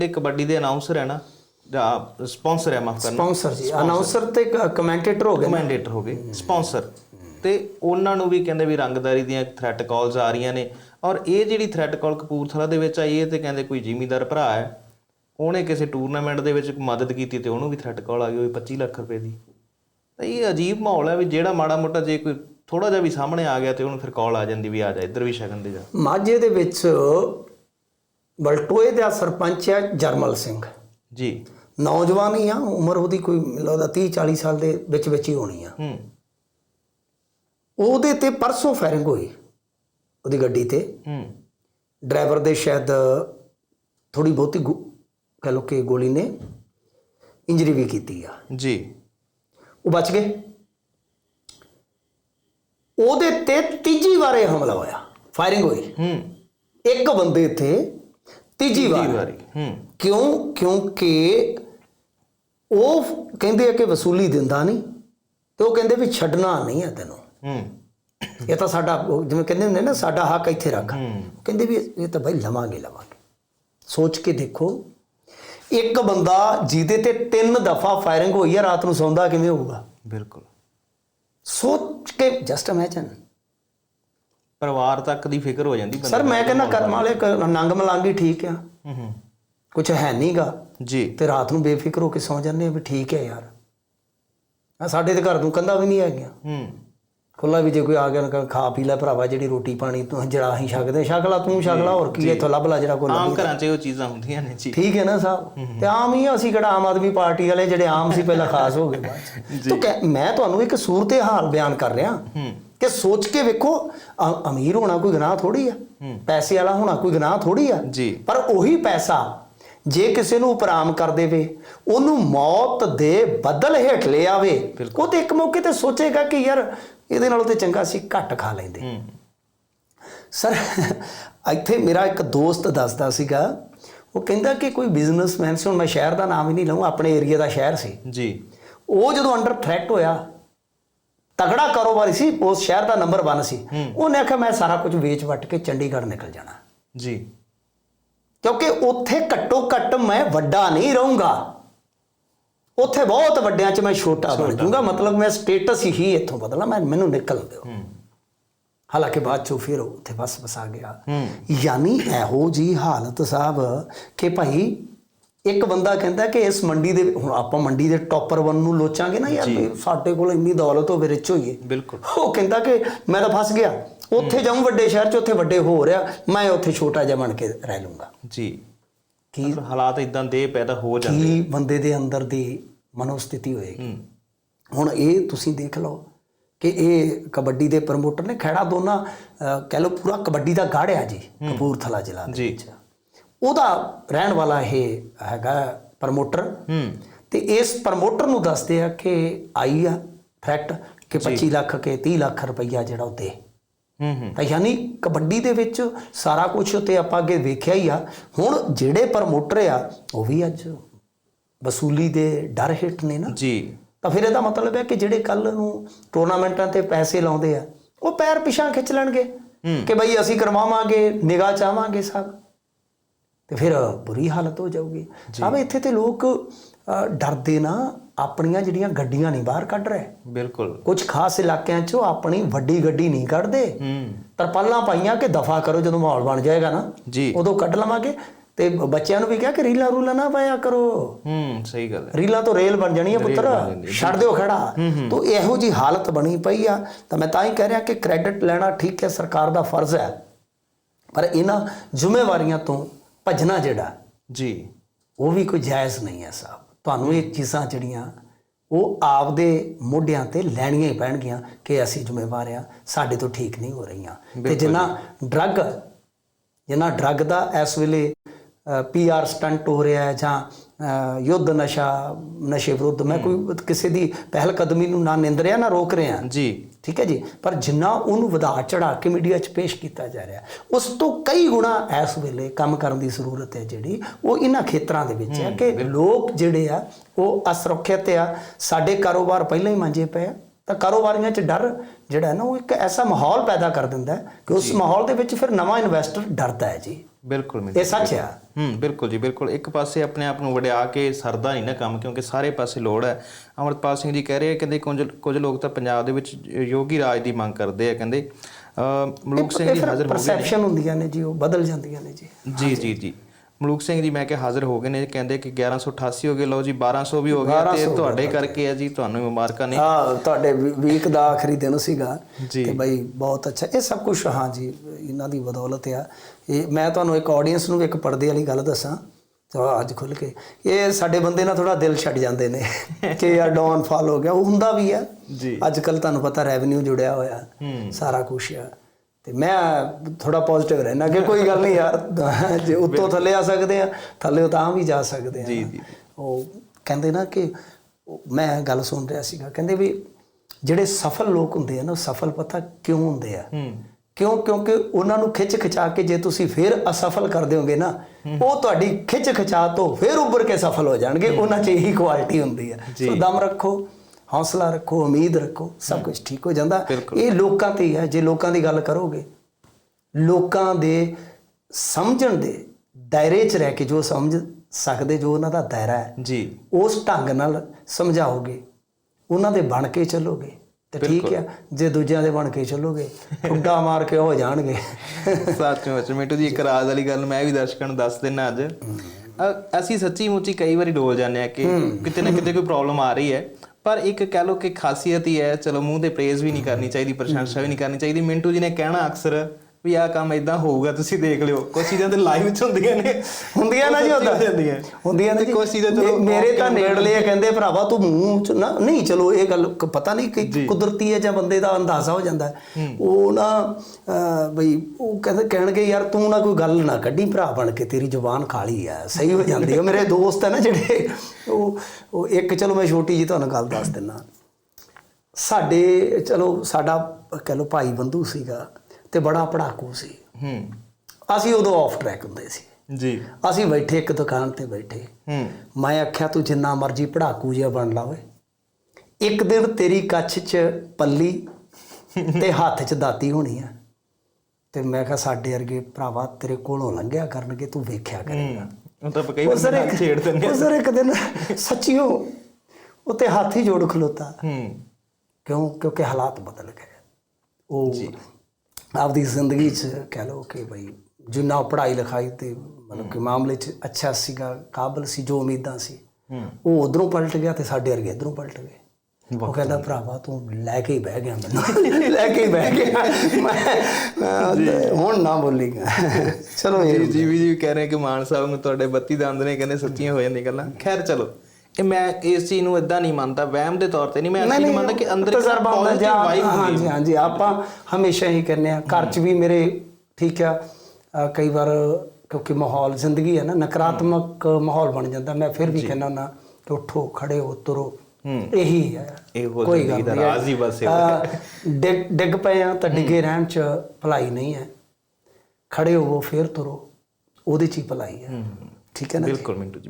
ਜਿਹੜੇ ਕਬੱਡੀ ਦੇ ਅਨਾਉਂਸਰ ਹੈ ਨਾ ਜਾਂ ਸਪਾਂਸਰ ਹੈ ਮਾਫ ਕਰਨਾ। ਸਪਾਂਸਰ ਜੀ ਅਨਾਉਂਸਰ ਤੇ ਕਮੈਂਟੇਟਰ ਹੋ ਗਏ ਨਾ। ਕਮੈਂਡੇਟਰ ਹੋ ਗਏ ਸਪਾਂਸਰ ਤੇ ਉਹਨਾਂ ਨੂੰ ਵੀ ਕਹਿੰਦੇ ਵੀ ਰੰਗਦਾਰੀ ਦੀਆਂ ਥ੍ਰੈਟ ਕਾਲਸ ਆ ਰਹੀਆਂ ਨੇ। ਔਰ ਇਹ ਜਿਹੜੀ ਥ੍ਰੈਟ ਕਾਲ ਕਪੂਰਥਲਾ ਦੇ ਵਿੱਚ ਆਈ ਹੈ ਤੇ ਕਹਿੰਦੇ ਕੋਈ ਜ਼ਿਮੀਂਦਾਰ ਭਰਾ ਹੈ। ਉਹਨੇ ਕਿਸੇ ਟੂਰਨਾਮੈਂਟ ਦੇ ਵਿੱਚ ਮਦਦ ਕੀਤੀ ਤੇ ਉਹਨੂੰ ਵੀ ਥ੍ਰੈਟ ਕਾਲ ਆ ਗਈ ਹੋਈ 25 ਲੱਖ ਰੁਪਏ ਦੀ। ਤਾਂ ਇਹ ਅਜੀਬ ਮਾਹੌਲ ਹੈ ਵੀ ਜਿਹੜਾ ਮਾੜਾ ਮੋਟਾ ਜੇ ਕੋਈ ਥੋੜਾ ਜਿਹਾ ਵੀ ਸਾਹਮਣੇ ਆ ਗਿਆ ਤੇ ਉਹਨੂੰ ਫਿਰ ਕਾਲ ਆ ਜਾਂਦੀ ਵੀ ਆ ਜਾ ਇੱਧਰ ਵੀ ਸ਼ਗਨ ਦੇ ਜਾ। ਮਾਝੇ ਦੇ ਵਿੱਚ ਬਲਟੋਏ ਦਾ ਸਰਪੰਚ ਹੈ ਜਰਮਲ ਸਿੰਘ। ਜੀ। ਨੌਜਵਾਨ ਹੀ ਆ ਉਮਰ ਉਹਦੀ ਕੋਈ ਲੱਗਦਾ 30 40 ਸਾਲ ਦੇ ਵਿੱਚ ਵਿੱਚ ਹੀ ਹੋਣੀ ਆ। ਹੂੰ। ਉਹਦੇ ਤੇ ਪਰਸੋਂ ਫਾਇਰਿੰਗ ਹੋਈ ਉਹਦੀ ਗੱਡੀ ਤੇ। ਹੂੰ। ਡਰਾਈਵਰ ਦੇ ਸ਼ਾਇਦ ਥੋੜੀ ਬਹੁਤੀ ਕਹਿ ਲਓ ਕਿ ਗੋਲੀ ਨੇ ਇੰਜਰੀ ਵੀ ਕੀਤੀ ਆ। ਜੀ। ਉਹ ਬਚ ਗਏ। ਉਹਦੇ ਤੇ ਤੀਜੀ ਵਾਰ ਹਮਲਾ ਹੋਇਆ। ਫਾਇਰਿੰਗ ਹੋਈ। ਹੂੰ। ਇੱਕ ਬੰਦੇ ਤੇ ਤੀਜੀ ਵਾਰ। ਹੂੰ। ਕਿਉਂ? ਕਿਉਂਕਿ ਉਹ ਕਹਿੰਦੇ ਆ ਕਿ ਵਸੂਲੀ ਦਿੰਦਾ ਨਹੀਂ ਤੇ ਉਹ ਕਹਿੰਦੇ ਵੀ ਛੱਡਣਾ ਨਹੀਂ ਹੈ ਤੈਨੂੰ। ਹੂੰ। ਇਹ ਤਾਂ ਸਾਡਾ ਜਿਵੇਂ ਕਹਿੰਦੇ ਹੁੰਦੇ ਨਾ ਸਾਡਾ ਹੱਕ ਇੱਥੇ ਰੱਖ। ਕਹਿੰਦੇ ਵੀ ਇਹ ਤਾਂ ਭਾਈ ਲਵਾਂਗੇ ਲਵਾਂਗੇ। ਸੋਚ ਕੇ ਦੇਖੋ ਇੱਕ ਬੰਦਾ ਜਿਹਦੇ ਤੇ ਤਿੰਨ ਦਫਾ ਫਾਇਰਿੰਗ ਹੋਈ ਹੈ ਰਾਤ ਨੂੰ ਸੌਂਦਾ ਕਿਵੇਂ ਹੋਊਗਾ? ਬਿਲਕੁਲ। ਸੋਚ ਕੇ ਜਸਟ ਇਮੇਜਿਨ ਪਰਿਵਾਰ ਤੱਕ ਦੀ ਫਿਕਰ ਹੋ ਜਾਂਦੀ ਬੰਦੇ ਸਰ ਮੈਂ ਕਹਿੰਦਾ ਕਰਮ ਵਾਲੇ ਕ- ਨੰਗ ਮਲਾਂਗੀ ਠੀਕ ਆ। ਹੂੰ ਹੂੰ। ਕੁਝ ਹੈ ਨਹੀਂਗਾ ਜੀ। ਤੇ ਰਾਤ ਨੂੰ ਬੇਫਿਕਰ ਹੋ ਕੇ ਸੌਂ ਜਾਂਦੇ ਆ ਵੀ ਠੀਕ ਹੈ ਯਾਰ। ਆ ਸਾਡੇ ਤੇ ਘਰ ਨੂੰ ਕੰਧਾਂ ਵੀ ਨਹੀਂ ਹੈਗੀਆਂ। ਹੂੰ। ਖੁੱਲਾ ਵੀ ਜੇ ਕੋਈ ਆ ਗਿਆ ਨਾ ਖਾ ਪੀ ਲੈ ਭਰਾਵਾ ਜਿਹੜੀ ਰੋਟੀ ਪਾਣੀ ਤੂੰ ਜਿਹੜਾ ਅਸੀਂ ਛਕਦੇ ਛਕ ਲਾ ਤੂੰ ਛਕ ਲਾ ਹੋਰ ਕੀ ਇੱਥੋਂ ਲੱਭ ਲਾ ਜਿਹੜਾ ਕੋਈ ਆਮ ਘਰਾਂ 'ਚ ਇਹ ਚੀਜ਼ਾਂ ਹੁੰਦੀਆਂ ਨੇ ਜੀ। ਠੀਕ ਹੈ ਨਾ ਸਾਹਿਬ? ਤੇ ਆਮ ਹੀ ਆ, ਅਸੀਂ ਕਿਹੜਾ ਆਮ ਆਦਮੀ ਪਾਰਟੀ ਵਾਲੇ ਜਿਹੜੇ ਆਮ ਸੀ ਪਹਿਲਾਂ ਖਾਸ ਹੋ ਗਏ। ਬਾਅਦ 'ਚ। ਤੋ ਕਹਿ- ਮੈਂ ਤੁਹਾਨੂੰ ਇੱਕ ਸੂਰਤ ਹਾਲ ਬਿਆਨ ਕਰ ਰਿਹਾ। ਹੂੰ। ਕਿ ਸੋਚ ਕੇ ਵੇਖੋ ਅਮੀਰ ਹੋਣਾ ਕੋਈ ਗੁਨਾਹ ਥੋੜੀ ਆ। ਪੈਸੇ ਵਾਲਾ ਹੋਣਾ ਕੋਈ ਗੁਨਾਹ ਥੋੜੀ ਆ। ਜੀ। ਪਰ ਉਹੀ ਪੈਸਾ ਜੇ ਕਿਸੇ ਨੂੰ ਉਪਰਾਮ ਕਰ ਦੇਵੇ ਉਹਨੂੰ ਮੌਤ ਦੇ ਬਦਲ ਹੇਠ ਲੈ ਆਵੇ ਉਹ ਤੇ ਇੱਕ ਮੌਕੇ ਤੇ ਸੋਚੇਗਾ ਕਿ ਯਾਰ ਇਹਦੇ ਨਾਲੋਂ ਤੇ ਚੰਗਾ ਸੀ ਘੱਟ ਖਾ ਲੈਂਦੇ। ਸਰ ਇੱਥੇ ਮੇਰਾ ਇੱਕ ਦੋਸਤ ਦੱਸਦਾ ਸੀਗਾ ਉਹ ਕਹਿੰਦਾ ਕਿ ਕੋਈ ਬਿਜ਼ਨਸਮੈਨ ਸੀ ਹੁਣ ਮੈਂ ਸ਼ਹਿਰ ਦਾ ਨਾਮ ਹੀ ਨਹੀਂ ਲਵਾਂ ਆਪਣੇ ਏਰੀਆ ਦਾ ਸ਼ਹਿਰ ਸੀ। ਜੀ। ਉਹ ਜਦੋਂ ਅੰਡਰ ਥ੍ਰੈਟ ਹੋਇਆ ਤਗੜਾ ਕਾਰੋਬਾਰੀ ਸੀ ਉਸ ਸ਼ਹਿਰ ਦਾ ਨੰਬਰ 1 ਸੀ। ਉਹਨੇ ਆਖਿਆ ਮੈਂ ਸਾਰਾ ਕੁਝ ਵੇਚ ਵਟ ਕੇ ਚੰਡੀਗੜ੍ਹ ਨਿਕਲ ਜਾਣਾ। ਜੀ। ਕਿਉਂਕਿ ਉੱਥੇ ਘੱਟੋ ਘੱਟ ਮੈਂ ਵੱਡਾ ਨਹੀਂ ਰਹੂੰਗਾ। ਉੱਥੇ ਬਹੁਤ ਵੱਡਿਆਂ 'ਚ ਮੈਂ ਛੋਟਾ ਬਣ ਜਾਊਂਗਾ। ਮਤਲਬ ਮੈਂ ਸਟੇਟਸ ਹੀ ਇੱਥੋਂ ਬਦਲਾਂ ਮੈਂ ਮੈਨੂੰ ਨਿਕਲ ਦਿਓ। ਹਾਲਾਂਕਿ ਬਾਅਦ ਚੋਂ ਫਿਰ ਉੱਥੇ ਬਸ ਬਸਾ ਗਿਆ। ਯਾਨੀ ਇਹੋ ਜੀ ਹਾਲਤ ਸਾਹਿਬ ਕਿ ਭਾਈ ਇੱਕ ਬੰਦਾ ਕਹਿੰਦਾ ਕਿ ਇਸ ਮੰਡੀ ਦੇ ਹੁਣ ਆਪਾਂ ਮੰਡੀ ਦੇ ਟੌਪਰ ਵਨ ਨੂੰ ਲੋਚਾਂਗੇ ਨਾ ਯਾਰ ਸਾਡੇ ਕੋਲ ਇੰਨੀ ਦੌਲਤ ਹੋਵੇ ਰਿਚ ਹੋਈਏ। ਬਿਲਕੁਲ। ਉਹ ਕਹਿੰਦਾ ਕਿ ਮੈਂ ਤਾਂ ਫਸ ਗਿਆ। ਉੱਥੇ ਜਾਊਂ ਵੱਡੇ ਸ਼ਹਿਰ 'ਚ ਉੱਥੇ ਵੱਡੇ ਹੋ ਰਿਹਾ ਮੈਂ ਉੱਥੇ ਛੋਟਾ ਜਿਹਾ ਬਣ ਕੇ ਰਹਿ ਲੂੰਗਾ ਜੀ। ਕੀ ਹਾਲਾਤ ਇਦਾਂ ਦੇ ਪੈਦਾ ਹੋ ਜਾਂਦੇ ਕੀ ਬੰਦੇ ਦੇ ਅੰਦਰ ਦੀ ਮਨੋਸਥਿਤੀ ਹੋਏਗੀ? ਹੁਣ ਇਹ ਤੁਸੀਂ ਦੇਖ ਲਓ ਕਿ ਇਹ ਕਬੱਡੀ ਦੇ ਪ੍ਰਮੋਟਰ ਨੇ ਖੈੜਾ ਦੋਨਾ ਕਹਿ ਲਓ ਪੂਰਾ ਕਬੱਡੀ ਦਾ ਗਾੜ ਆ ਜੀ ਕਪੂਰਥਲਾ ਜ਼ਿਲ੍ਹਾ ਦੇ ਜੀ। ਵਿੱਚ। ਉਹਦਾ ਰਹਿਣ ਵਾਲਾ ਇਹ ਹੈਗਾ ਪ੍ਰਮੋਟਰ। ਹੂੰ। ਤੇ ਇਸ ਪ੍ਰਮੋਟਰ ਨੂੰ ਦੱਸਦੇ ਆ ਕਿ ਆਈ ਆ ਥ੍ਰੈਟ ਕਿ 25 ਲੱਖ ਕੇ 30 ਲੱਖ ਰੁਪਈਆ ਜਿਹੜਾ ਉਹ ਦੇ ਹੂੰ ਹੂੰ। ਤਾਂ ਯਾਨੀ ਕਬੱਡੀ ਦੇ ਵਿੱਚ ਸਾਰਾ ਕੁਝ ਤੇ ਆਪਾਂ ਅੱਗੇ ਵੇਖਿਆ ਹੀ ਆ। ਹੁਣ ਜਿਹੜੇ ਪ੍ਰਮੋਟਰ ਆ ਉਹ ਵੀ ਅੱਜ ਵਸੂਲੀ ਦੇ ਡਰ ਹੇਠ ਨੇ ਨਾ। ਜੀ। ਤਾਂ ਫਿਰ ਇਹਦਾ ਮਤਲਬ ਹੈ ਕਿ ਜਿਹੜੇ ਕੱਲ ਨੂੰ ਟੂਰਨਾਮੈਂਟਾਂ ਤੇ ਪੈਸੇ ਲਾਉਂਦੇ ਆ ਉਹ ਪੈਰ ਪਿਛਾਂ ਖਿੱਚ ਲੈਣਗੇ ਕਿ ਬਈ ਅਸੀਂ ਕਰਵਾਵਾਂਗੇ ਨਿਗਾਹ ਚਾਹਾਂਗੇ ਸਭ। ਤੇ ਫਿਰ ਬੁਰੀ ਹਾਲਤ ਹੋ ਜਾਊਗੀ। ਸਾਬ ਇੱਥੇ ਤੇ ਲੋਕ ਡਰਦੇ ਨਾ ਆਪਣੀਆਂ ਜਿਹੜੀਆਂ ਗੱਡੀਆਂ ਨਹੀਂ ਬਾਹਰ ਕੱਢ ਰਹੇ। ਬਿਲਕੁਲ। ਕੁਝ ਖਾਸ ਇਲਾਕਿਆਂ 'ਚ ਆਪਣੀ ਵੱਡੀ ਗੱਡੀ ਨਹੀਂ ਕੱਢਦੇ। ਹੂੰ। ਤਰਪਾਲਾਂ ਪਾਈਆਂ ਕਿ ਦਫਾ ਕਰੋ ਜਦੋਂ ਮਾਹੌਲ ਬਣ ਜਾਏਗਾ ਨਾ। ਜੀ। ਉਦੋਂ ਕੱਢ ਲਵਾਂਗੇ। ਤੇ ਬੱਚਿਆਂ ਨੂੰ ਵੀ ਕਿਹਾ ਕਿ ਰੀਲਾ ਰੂਲਾ ਨਾ ਪਾਇਆ ਕਰੋ। ਹੂੰ ਸਹੀ ਗੱਲ ਹੈ। ਰੀਲਾਂ ਤੋਂ ਰੇਲ ਬਣ ਜਾਣੀ ਹੈ ਪੁੱਤਰ। ਛੱਡ ਦਿਓ ਖੜਾ। ਤੋ ਇਹੋ ਜੀ ਹਾਲਤ ਬਣੀ ਪਈ ਆ। ਤਾਂ ਮੈਂ ਤਾਂ ਹੀ ਕਹਿ ਰਿਹਾ ਕਿ ਕ੍ਰੈਡਿਟ ਲੈਣਾ ਠੀਕ ਹੈ ਸਰਕਾਰ ਦਾ ਫਰਜ਼ ਹੈ। ਪਰ ਇਹਨਾਂ ਜ਼ਿੰਮੇਵਾਰੀਆਂ ਤੋਂ ਭੱਜਣਾ ਜਿਹੜਾ ਜੀ। ਉਹ ਵੀ ਕੋਈ ਜਾਇਜ਼ ਨਹੀਂ ਹੈ ਸਾਹਿਬ। ਤੁਹਾਨੂੰ ਇਹ ਚੀਜ਼ਾਂ ਜਿਹੜੀਆਂ ਉਹ ਆਪਦੇ ਮੋਢਿਆਂ ਤੇ ਲੈਣੀਆਂ ਹੀ ਪੈਣਗੀਆਂ ਕਿ ਅਸੀਂ ਜ਼ਿੰਮੇਵਾਰ ਆ ਸਾਡੇ ਤੋਂ ਠੀਕ ਨਹੀਂ ਹੋ ਰਹੀਆਂ। ਤੇ ਜਿੰਨਾ ਡਰੱਗ ਜਿੰਨਾ ਡਰੱਗ ਦਾ ਇਸ ਵੇਲੇ ਪੀਆਰ ਸਟੰਟ ਹੋ ਰਿਹਾ ਹੈ ਜਾਂ ਯੁੱਧ ਨਸ਼ਾ ਨਸ਼ੇ ਵਿਰੁੱਧ ਮੈਂ ਕੋਈ ਕਿਸੇ ਦੀ ਪਹਿਲ ਕਦਮੀ ਨੂੰ ਨਾ ਨਿੰਦ ਰਿਹਾ ਨਾ ਰੋਕ ਰਿਹਾ। ਜੀ। ਠੀਕ ਹੈ ਜੀ? ਪਰ ਜਿੰਨਾ ਉਹਨੂੰ ਵਧਾ ਚੜਾ ਕੇ ਮੀਡੀਆ 'ਚ ਪੇਸ਼ ਕੀਤਾ ਜਾ ਰਿਹਾ ਉਸ ਤੋਂ ਕਈ ਗੁਣਾ ਇਸ ਵੇਲੇ ਕੰਮ ਕਰਨ ਦੀ ਜ਼ਰੂਰਤ ਹੈ ਜਿਹੜੀ ਉਹ ਇਹਨਾਂ ਖੇਤਰਾਂ ਦੇ ਵਿੱਚ ਹੈ ਕਿ ਲੋਕ ਜਿਹੜੇ ਆ ਉਹ ਅਸੁਰੱਖਿਅਤ ਆ। ਸਾਡੇ ਕਾਰੋਬਾਰ ਪਹਿਲਾਂ ਹੀ ਮਾਂਜੇ ਪਏ ਆ। ਤਾਂ ਕਾਰੋਬਾਰੀਆਂ 'ਚ ਡਰ ਜਿਹੜਾ ਨਾ ਉਹ ਇੱਕ ਐਸਾ ਮਾਹੌਲ ਪੈਦਾ ਕਰ ਦਿੰਦਾ ਕਿ ਉਸ ਮਾਹੌਲ ਦੇ ਵਿੱਚ ਫਿਰ ਨਵਾਂ ਇਨਵੈਸਟਰ ਡਰਦਾ ਹੈ ਜੀ। ਬਿਲਕੁਲ ਮਿੰਟੂ ਇਹ ਸੱਚ ਆ? ਹੂੰ ਬਿਲਕੁਲ ਜੀ ਬਿਲਕੁਲ। ਇੱਕ ਪਾਸੇ ਆਪਣੇ ਆਪ ਨੂੰ ਵਡਿਆ ਕੇ ਸਰਦਾ ਨਹੀਂ ਨਾ ਕੰਮ ਕਿਉਂਕਿ ਸਾਰੇ ਪਾਸੇ ਲੋੜ ਹੈ। ਅਮਰਪਾਲ ਸਿੰਘ ਜੀ ਕਹਿ ਰਹੇ ਆ ਕਹਿੰਦੇ ਕੁਝ ਕੁਝ ਲੋਕ ਤਾਂ ਪੰਜਾਬ ਦੇ ਵਿੱਚ ਯੋਗੀ ਰਾਜ ਦੀ ਮੰਗ ਕਰਦੇ ਆ ਕਹਿੰਦੇ ਮਲੂਕ ਸਿੰਘ ਜੀ ਹਾਜ਼ਰ ਹੋ ਗਏ ਪਰਸੈਪਸ਼ਨ ਹੁੰਦੀਆਂ ਨੇ ਜੀ ਉਹ ਬਦਲ ਜਾਂਦੀਆਂ ਨੇ ਜੀ। ਜੀ ਜੀ ਜੀ। ਮਲੂਕ ਸਿੰਘ ਜੀ ਮੈਂ ਕਿ ਹਾਜ਼ਰ ਹੋ ਗਏ ਨੇ। ਕਹਿੰਦੇ ਕਿ 1188 ਹੋ ਗਏ। ਲਓ ਜੀ 1200 ਵੀ ਹੋ ਗਿਆ ਤੇ ਤੁਹਾਡੇ ਕਰਕੇ ਆ ਜੀ ਤੁਹਾਨੂੰ ਮੁਬਾਰਕਾਂ ਨੇ। ਹਾਂ ਤੁਹਾਡੇ ਵੀਕ ਦਾ ਆਖਰੀ ਦਿਨ ਸੀਗਾ। ਤੇ ਬਈ ਬਹੁਤ ਅੱਛਾ। ਇਹ ਸਭ ਕੁਝ ਹਾਂ ਜੀ ਇਹਨਾਂ ਦੀ ਬਦੌਲਤ ਆ। ਇਹ ਮੈਂ ਤੁਹਾਨੂੰ ਇੱਕ ਆਡੀਅנס ਨੂੰ ਇੱਕ ਪਰਦੇ ਵਾਲੀ ਗੱਲ ਦੱਸਾਂ। ਤਾਂ ਅੱਜ ਖੁੱਲ ਕੇ। ਇਹ ਸਾਡੇ ਬੰਦੇ ਨਾਲ ਥੋੜਾ ਦਿਲ ਛੱਡ ਜਾਂਦੇ ਨੇ ਕਿ ਯਾਰ ਡਾਊਨ ਫਾਲ ਹੋ ਗਿਆ। ਉਹ ਹੁੰਦਾ ਵੀ ਆ। ਜੀ। ਅੱਜ ਕੱਲ ਤੁਹਾਨੂੰ ਪਤਾ ਰੈਵਨਿਊ ਜੁੜਿਆ ਹੋਇਆ। ਸਾਰਾ ਕੁਝ ਆ। ਤੇ ਮੈਂ ਥੋੜਾ ਪੋਜ਼ਿਟਿਵ ਰਹਿਣਾ ਕਿ ਕੋਈ ਗੱਲ ਨਹੀਂ ਯਾਰ ਜੇ ਉੱਤੋਂ ਥੱਲੇ ਆ ਸਕਦੇ ਆ ਥੱਲੇ ਤਾਂ ਵੀ ਜਾ ਸਕਦੇ ਆ। ਜੀ, ਜੀ। ਉਹ ਕਹਿੰਦੇ ਨਾ ਕਿ ਮੈਂ ਗੱਲ ਸੁਣ ਰਿਹਾ ਸੀਗਾ ਕਹਿੰਦੇ ਵੀ ਜਿਹੜੇ ਸਫਲ ਲੋਕ ਹੁੰਦੇ ਆ ਨਾ ਉਹ ਸਫਲ ਪਤਾ ਕਿਉਂ ਹੁੰਦੇ ਆ? ਕਿਉਂ ਕਿਉਂਕਿ ਉਹਨਾਂ ਨੂੰ ਖਿੱਚ ਖਿਚਾ ਕੇ ਜੇ ਤੁਸੀਂ ਫਿਰ ਅਸਫਲ ਕਰ ਦਿਓਗੇ ਨਾ ਉਹ ਤੁਹਾਡੀ ਖਿੱਚ ਖਿਚਾ ਤੋਂ ਫਿਰ ਉੱਭਰ ਕੇ ਸਫਲ ਹੋ ਜਾਣਗੇ ਉਹਨਾਂ 'ਚ ਇਹੀ ਕੁਆਲਿਟੀ ਹੁੰਦੀ ਹੈ ਸੋ ਦਮ ਰੱਖੋ। ਹੌਸਲਾ ਰੱਖੋ ਉਮੀਦ ਰੱਖੋ ਸਭ ਕੁਝ ਠੀਕ ਹੋ ਜਾਂਦਾ। ਇਹ ਲੋਕਾਂ ਤੇ ਹੀ ਹੈ ਜੇ ਲੋਕਾਂ ਦੀ ਗੱਲ ਕਰੋਗੇ ਲੋਕਾਂ ਦੇ ਸਮਝਣ ਦੇ ਦਾਇਰੇ 'ਚ ਰਹਿ ਕੇ ਜੋ ਸਮਝ ਸਕਦੇ ਜੋ ਉਹਨਾਂ ਦਾ ਦਾਇਰਾ ਹੈ ਜੀ। ਉਸ ਢੰਗ ਨਾਲ ਸਮਝਾਓਗੇ ਉਹਨਾਂ ਦੇ ਬਣ ਕੇ ਚੱਲੋਗੇ ਤੇ ਠੀਕ ਆ ਜੇ ਦੂਜਿਆਂ ਦੇ ਬਣ ਕੇ ਚੱਲੋਗੇ ਠੁੱਡਾ ਮਾਰ ਕੇ ਹੋ ਜਾਣਗੇ। ਸੱਚਮੁੱਚ ਵਿੱਚ ਮਿੰਟੂ ਜੀ ਇੱਕ ਰਾਜ ਵਾਲੀ ਗੱਲ ਮੈਂ ਵੀ ਦਰਸ਼ਕਾਂ ਨੂੰ ਦੱਸ ਦਿੰਨਾ ਅੱਜ। ਅਸੀਂ ਸੱਚੀ ਮੁੱਚੀ ਕਈ ਵਾਰੀ ਡੋਲ ਜਾਂਦੇ ਆ ਕਿ ਕਿਤੇ ਨਾ ਕਿਤੇ ਕੋਈ ਪ੍ਰੋਬਲਮ ਆ ਰਹੀ ਹੈ। ਪਰ ਇੱਕ ਕਹਿ ਲੋ ਕਿ ਖਾਸੀਅਤ ਹੀ ਹੈ ਚਲੋ ਮੂੰਹ ਤੇ ਪ੍ਰੇਜ਼ ਵੀ ਨਹੀਂ ਕਰਨੀ ਚਾਹੀਦੀ ਪ੍ਰਸ਼ੰਸਾ ਵੀ ਨਹੀਂ ਕਰਨੀ ਚਾਹੀਦੀ। ਮਿੰਟੂ ਜੀ ਨੇ ਕਹਿਣਾ ਅਕਸਰ ਵੀ ਆਹ ਕੰਮ ਇਦਾਂ ਹੋਊਗਾ ਤੁਸੀਂ ਦੇਖ ਲਿਓ। ਕੁਝ ਚੀਜ਼ਾਂ ਤੇ ਲਾਈਵ ਚ ਹੁੰਦੀਆਂ ਨੇ। ਹੁੰਦੀਆਂ ਨਾ ਜੀ ਹੁੰਦਾ ਹੁੰਦੀਆਂ ਨੇ ਕੁਛ ਚੀਜ਼ਾਂ ਚਲੋ ਮੇਰੇ ਤਾਂ ਨੇੜਲੇ ਆ ਕਹਿੰਦੇ ਭਰਾਵਾ ਤੂੰ ਮੂੰਹ ਚ ਨਾ ਨਹੀਂ ਚਲੋ ਇਹ ਗੱਲ ਪਤਾ ਨਹੀਂ ਕਿ ਕੁਦਰਤੀ ਹੈ ਜਾਂ ਬੰਦੇ ਦਾ ਅੰਦਾਜ਼ਾ ਹੋ ਜਾਂਦਾ। ਉਹ ਨਾ ਬਈ ਉਹ ਕਹਿੰਦੇ ਕਹਿਣਗੇ ਯਾਰ ਤੂੰ ਨਾ ਕੋਈ ਗੱਲ ਨਾ ਕੱਢੀ ਭਰਾ ਬਣ ਕੇ ਤੇਰੀ ਜ਼ੁਬਾਨ ਖਾਲੀ ਆ। ਸਹੀ ਹੋ ਜਾਂਦੀ ਹੈ ਮੇਰੇ ਦੋਸਤ ਹੈ ਨਾ ਜਿਹੜੇ ਉਹ ਉਹ ਇੱਕ ਚਲੋ ਮੈਂ ਛੋਟੀ ਜੀ ਤੁਹਾਨੂੰ ਗੱਲ ਦੱਸ ਦਿੰਦਾ ਸਾਡੇ ਚਲੋ ਸਾਡਾ ਕਹ ਲਓ ਭਾਈ ਬੰਧੂ ਸੀਗਾ। ਤੇ ਬੜਾ ਪੜਾਕੂ ਸੀ। ਹੂੰ। ਅਸੀਂ ਉਦੋਂ ਆਫ ਟਰੈਕ ਹੁੰਦੇ ਸੀ। ਜੀ। ਅਸੀਂ ਬੈਠੇ ਇੱਕ ਦੁਕਾਨ ਤੇ ਬੈਠੇ। ਹੂੰ। ਮੈਂ ਆਖਿਆ ਤੂੰ ਜਿੰਨਾ ਮਰਜ਼ੀ ਪੜਾਕੂ ਜਿਹਾ ਬਣ ਲਾ ਓਏ। ਇੱਕ ਦਿਨ ਤੇਰੀ ਕੱਛ 'ਚ ਪੱਲੀ ਤੇ ਹੱਥ 'ਚ ਦਾਤੀ ਹੋਣੀ ਆ। ਤੇ ਮੈਂ ਕਿਹਾ ਸਾਡੇ ਵਰਗੇ ਭਰਾਵਾ ਤੇਰੇ ਕੋਲੋਂ ਲੰਘਿਆ ਕਰਨਗੇ ਤੂੰ ਵੇਖਿਆ ਕਰ ਹੂੰ। ਉਹ ਤਾਂ ਕਈ ਵਾਰ ਛੇੜ ਦਿੰਦੇ ਸਰ ਇੱਕ ਦਿਨ ਸੱਚੀਓ ਉੱਤੇ ਹੱਥ ਹੀ ਜੋੜ ਖਲੋਤਾ। ਹੂੰ। ਕਿਉਂ? ਕਿਉਂਕਿ ਹਾਲਾਤ ਬਦਲ ਗਏ। ਉਹ ਆਪਦੀ ਜ਼ਿੰਦਗੀ 'ਚ ਕਹਿ ਲਓ ਕਿ ਭਈ ਜਿੰਨਾ ਪੜ੍ਹਾਈ ਲਿਖਾਈ ਤੇ ਮਤਲਬ ਕਿ ਮਾਮਲੇ 'ਚ ਅੱਛਾ ਸੀਗਾ ਕਾਬਲ ਸੀ ਜੋ ਉਮੀਦਾਂ ਸੀ ਉਹ ਉਧਰੋਂ ਪਲਟ ਗਿਆ ਤੇ ਸਾਡੇ ਵਰਗੇ ਇਧਰੋਂ ਪਲਟ ਗਏ। ਉਹ ਕਹਿੰਦਾ ਭਰਾਵਾ ਤੂੰ ਲੈ ਕੇ ਹੀ ਬਹਿ ਗਿਆ ਮੈਨੂੰ। ਲੈ ਕੇ ਹੀ ਬਹਿ ਗਿਆ। ਹੁਣ ਨਾ ਬੋਲੀਗਾ ਚਲੋ ਜੀ ਜੀ ਵੀ ਜੀ ਕਹਿ ਰਹੇ ਕਿ ਮਾਨ ਸਾਹਿਬ ਨੂੰ ਤੁਹਾਡੇ ਬੱਤੀ ਦੰਦ ਨੇ ਕਹਿੰਦੇ ਸੱਚੀਆਂ ਹੋ ਜਾਂਦੀਆਂ ਗੱਲਾਂ। ਖੈਰ ਚਲੋ। ਇਹ ਮੈਂ ਇਸ ਚੀਜ਼ ਨੂੰ ਇਦਾਂ ਨਹੀਂ ਮੰਨਦਾ ਵਹਿਮ ਦੇ ਤੌਰ ਤੇ ਨਹੀਂ ਮੈਂ ਅਸੀਂ ਮੰਨਦਾ ਕਿ ਅੰਦਰ ਇੱਕ ਜਾਂ vibe ਹੁੰਦੀ ਹਾਂਜੀ ਹਾਂਜੀ ਆਪਾਂ ਹਮੇਸ਼ਾ ਹੀ ਕਹਿੰਦੇ ਆ ਘਰ 'ਚ ਵੀ ਮੇਰੇ ਠੀਕ ਆ ਕਈ ਵਾਰ ਕਿਉਂਕਿ ਮਾਹੌਲ ਜ਼ਿੰਦਗੀ ਹੈ ਨਾ ਨਕਾਰਾਤਮਕ ਮਾਹੌਲ ਬਣ ਜਾਂਦਾ ਮੈਂ ਫਿਰ ਵੀ ਕਹਿੰਦਾ ਹੁੰਦਾ ਕਿ ਉੱਠੋ ਖੜੇ ਹੋ ਤੁਰੋ। ਹੂੰ। ਇਹੀ ਹੈ। ਇਹੋ ਜ਼ਿੰਦਗੀ ਦਾ ਰਾਜ਼ ਹੀ ਬਸ ਡਿੱਗ ਡਿੱਗ ਪਏ ਆ ਤਾਂ ਡਿੱਗੇ ਰਹਿਣ 'ਚ ਭਲਾਈ ਨਹੀਂ ਹੈ। ਖੜੇ ਹੋਵੋ ਫਿਰ ਤੁਰੋ। ਉਹਦੇ 'ਚ ਹੀ ਭਲਾਈ ਹੈ। ਠੀਕ ਹੈ ਨਾ? ਬਿਲਕੁਲ ਮਿੰਟੂ ਜੀ